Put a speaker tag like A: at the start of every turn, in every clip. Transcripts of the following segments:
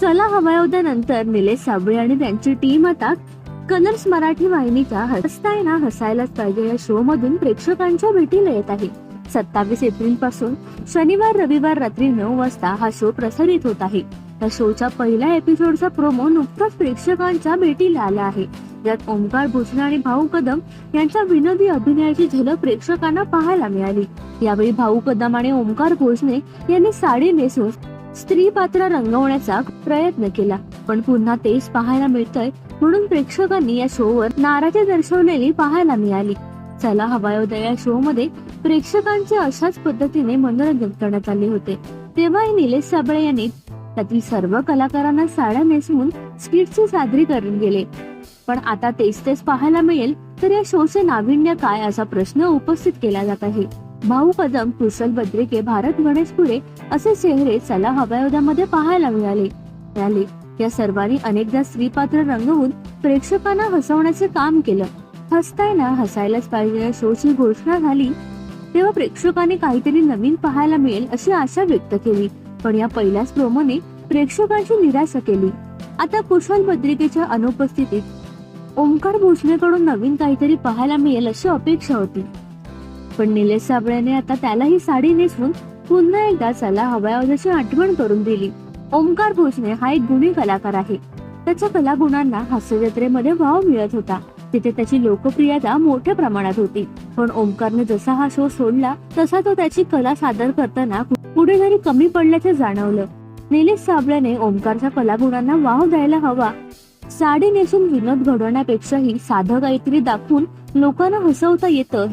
A: चला हवायोद्यानंतर निलेश साबळे आणि त्यांची टीम आता कलर्स मराठी वाहिनीच्या हसताय ना हसायलाच पाहिजे या शो मधून प्रेक्षकांच्या भेटीला येत आहे. सत्तावीस एप्रिलपासून शनिवार रविवार रात्री नऊ वाजता हा शो प्रसारित होत आहे. या शोच्या पहिल्या एपिसोडचा प्रोमो नुकताच प्रेक्षकांच्या भेटीला आला आहे. यात ओंकार भोसले आणि भाऊ कदम यांच्या विनोदी अभिनयाची झलक प्रेक्षकांना पाहायला मिळाली. यावेळी भाऊ कदम आणि ओंकार भोसले यांनी साडी नेसून स्त्री पात्र रंगवण्याचा प्रयत्न केला. पण पुन्हा तेच पाहायला मिळतंय म्हणून प्रेक्षकांनी या शो वर नाराजी दर्शवलेली पाहायला मिळाली. चला हवायोदय या शो मध्ये प्रेक्षकांचे अशाच पद्धतीने मनोरंजन करण्यात आले होते. तेव्हा निलेश साबळे यांनी त्यातील सर्व कलाकारांना साड्या नेसवून स्किटचे सादरीकरण केले. पण आता तेच तेच पाहायला मिळेल तर या शोचे नाविन्य काय असा प्रश्न उपस्थित केला जात आहे. भाऊ कदम कुशल बद्रिके भारत गणेशपुरे असे चेहरे चला हवायोद्यामध्ये पाहायला मिळाले. मिळाले. या सर्वांनी अनेकदा स्त्रीपात्र रंगवून प्रेक्षकांना हसवण्याचे काम केलं. हसतायना हसायलाच पाहिजे या शोची घोषणा झाली तेव्हा प्रेक्षकांनी काहीतरी नवीन पाहायला मिळेल अशी आशा व्यक्त केली. पण या पहिल्याच प्रोमोने प्रेक्षकांची निराशा केली. आता कुशल बद्रिकेच्या अनुपस्थितीत ओंकार भोसलेकडून नवीन काहीतरी पाहायला मिळेल अशी अपेक्षा होती. पण निलेश साबळेने आता त्यालाही साडी नेसवून पुन्हा एकदा चला हवायाची आठवण करून दिली. ओंकार भोसले हा एक गुणी कलाकार आहे. त्याच्या कलागुणांना हास्यजत्रेमध्ये वाव मिळत होता. तिथे त्याची लोकप्रियता मोठ्या प्रमाणात होती. पण ओंकारने जसा हा शो सोडला तसा तो त्याची कला सादर करताना पुढे जरी कमी पडल्याचे जाणवलं. निलेश साबळेने ओंकारच्या कलागुणांना वाव द्यायला हवा. साडी नेसून विनोद घडवण्यापेक्षाही साधं काहीतरी दाखवून लोकांना हसवता येतं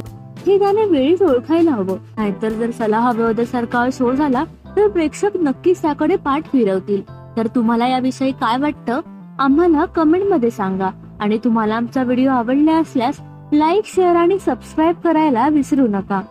A: हे गाणे वेळीच ओळखायला हवं. नाहीतर जर सलाह सारखा शो झाला तर प्रेक्षक नक्कीच त्याकडे पाठ फिरवतील. तर तुम्हाला याविषयी काय वाटतं? आम्हाला कमेंटमध्ये सांगा. आणि तुम्हाला आमचा व्हिडिओ आवडला असल्यास लाईक शेअर आणि सबस्क्राईब करायला विसरू नका.